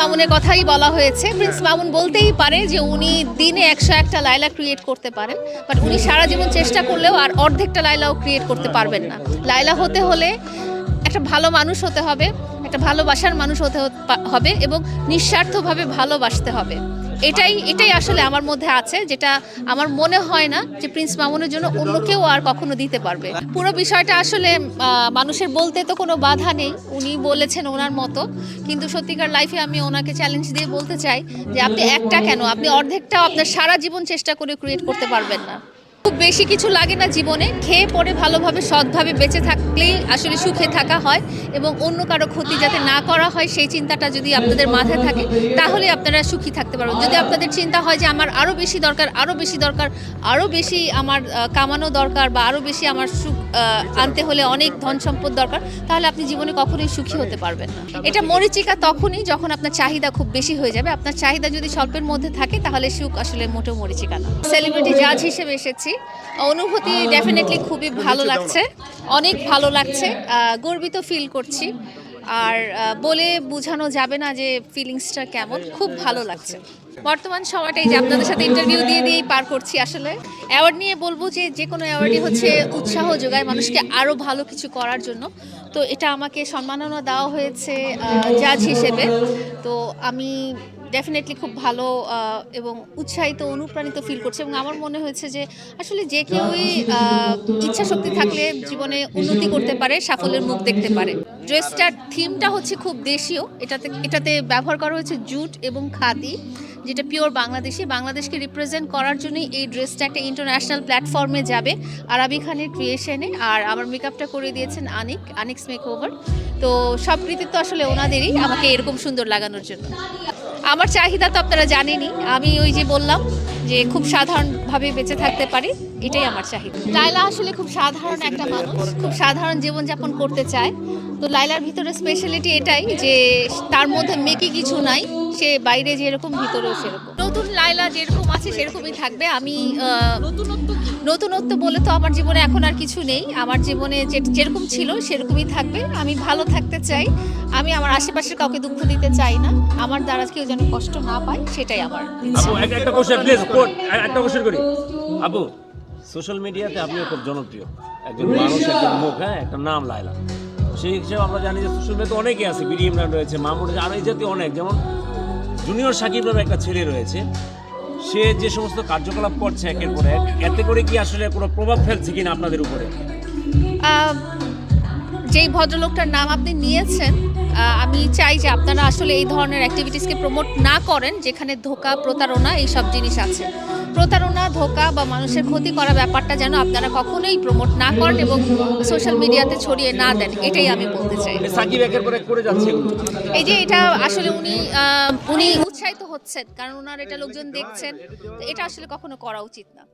মামুনের কথাই বলা হয়েছে। প্রিন্স মামুন বলতেই পারে যে উনি দিনে একশো একটা লাইলা ক্রিয়েট করতে পারেন। বাট উনি সারা জীবন চেষ্টা করলেও আর অর্ধেকটা লাইলাও ক্রিয়েট করতে পারবেন না। লাইলা হতে হলে একটা ভালো মানুষ হতে হবে একটা ভালোবাসার মানুষ হতে হবে এবং নিঃস্বার্থভাবে ভালোবাসতে হবে। এটাই এটাই আসলে আমার মধ্যে আছে, যেটা আমার মনে হয় না যে প্রিন্স মামুনের জন্য অন্য কেউ আর কখনো দিতে পারবে। পুরো বিষয়টা আসলে মানুষের বলতে তো কোনো বাধা নেই, উনি বলেছেন ওনার মতো, কিন্তু সত্যিকার লাইফে আমি ওনাকে চ্যালেঞ্জ দিয়ে বলতে চাই যে আপনি একটা কেন? আপনি অর্ধেকটাও আপনার সারা জীবন চেষ্টা করে ক্রিয়েট করতে পারবেন না। খুব বেশি কিছু লাগে না জীবনে। খেয়ে পরে ভালোভাবে, সৎভাবে বেঁচে থাকলেই আসলে সুখে থাকা হয় এবং অন্য কারও ক্ষতি যাতে না করা হয় সেই চিন্তাটা যদি আপনাদের মাথায় থাকে, তাহলে আপনারা সুখী থাকতে পারবেন। যদি আপনাদের চিন্তা হয় যে আমার আরও বেশি দরকার আরও বেশি দরকার আরও বেশি আমার কামানো দরকার বা আরও বেশি আমার সুখ আনতে হলে অনেক ধন সম্পদ দরকার, তাহলে আপনি জীবনে কখনোই সুখী হতে পারবেন না। এটা মরিচিকা তখনই যখন আপনার চাহিদা খুব বেশি হয়ে যাবে। আপনার চাহিদা যদি স্বল্পের মধ্যে থাকে, তাহলে সুখ আসলে মোটেও মরিচিকা না। সেলিব্রিটি জাজ হিসেবে এসেছি। অনুভূতি ডেফিনেটলি খুবই ভালো লাগছে। অনেক ভালো লাগছে। গর্বিত ফিল করছি। আর বলে বোঝানো যাবে না যে ফিলিংসটা কেমন। খুব ভালো লাগছে। বর্তমান সময়টা এই যে আপনাদের সাথে ইন্টারভিউ দিয়ে দিয়েই পার করছি আসলে। অ্যাওয়ার্ড নিয়ে বলব যে যে কোনো অ্যাওয়ার্ডই হচ্ছে উৎসাহ যোগায় মানুষকে আরও ভালো কিছু করার জন্য। তো এটা আমাকে সম্মাননা দেওয়া হয়েছে জাজ হিসেবে। তো আমি ডেফিনেটলি খুব ভালো এবং উৎসাহিত, অনুপ্রাণিত ফিল করছে এবং আমার মনে হয়েছে যে আসলে যে কেউই ইচ্ছা শক্তি থাকলে জীবনে উন্নতি করতে পারে, সাফল্যের মুখ দেখতে পারে। ড্রেসটার থিমটা হচ্ছে খুব দেশীয়। এটাতে এটাতে ব্যবহার করা হয়েছে জুট এবং খাদি, যেটা পিওর বাংলাদেশি। বাংলাদেশকে রিপ্রেজেন্ট করার জন্যই এই ড্রেসটা একটা ইন্টারন্যাশনাল প্ল্যাটফর্মে যাবে। আরবি খানের ক্রিয়েশনে আর আমার মেকআপটা করে দিয়েছেন আনিক, আনিক্স মেকওভার তো সব কৃতিত্ব আসলে ওনাদেরই, আমাকে এরকম সুন্দর লাগানোর জন্য। আমার চাহিদা তো আপনারা জানেনই। আমি ওই যে বললাম যে খুব সাধারণভাবে বেঁচে থাকতে পারি, এটাই আমার চাহিদা। লাইলা আসলে খুব সাধারণ একটা মানুষ, খুব সাধারণ জীবনযাপন করতে চায়। তো লাইলার ভিতরে স্পেশালিটি এটাই যে তার মধ্যে মেকি কিছু নাই। সে বাইরে যেরকম, ভিতরেও সেরকম। নতুন লাইলা যেরকম আছে, সেরকমই থাকবে। আমি নতুনত্ব বলে তো আমার জীবনে এখন আর কিছু নেই। আমার জীবনে যে- যেরকম ছিল, সেরকমই থাকবে। আমি ভালো থাকতে চাই। আমি আমার আশেপাশের কাউকে দুঃখ দিতে চাই না। আমার দ্বারা কেউ যেন কষ্ট না পায়, সেটাই আমার একটা একটা আপু সোশ্যাল মিডিয়াতে আপনিও খুব জনপ্রিয়। একজন মানুষ, একজন মুখ হ্যাঁ? একটা নাম লাইলা সেই হিসেবে আমরা জানি যে সোশ্যাল মিডিয়াতে অনেকে আছে। বিডি ইমরান রয়েছে, মামুন আর এই জাতীয় অনেক। যেমন জুনিয়র সাকিব নামে একটা ছেলে রয়েছে। সে যে সমস্ত কার্যকলাপ করছে একের পর এক, এতে করে কি আসলে কোনো প্রভাব ফেলছে কিনা আপনাদের উপরে? যেই ভদ্রলোকটার নাম আপনি নিয়েছেন আমি চাই যে আপনারা আসলে এই ধরনের অ্যাক্টিভিটিসকে প্রমোট না করেন যেখানে ধোকা প্রতারণা এই সব জিনিস আছে। প্রতারণা ধোকা বা মানুষের ক্ষতি করা ব্যাপারটা যেন আপনারা কখনোই প্রমোট না করেন এবং সোশ্যাল মিডিয়াতে ছড়িয়ে না দেন এটাই আমি বলতে চাই। এই যে এটা আসলে উনি উনি উৎসাহিত হচ্ছেন কারণ ওনার এটা লোকজন দেখছেন এটা আসলে কখনো করা উচিত না।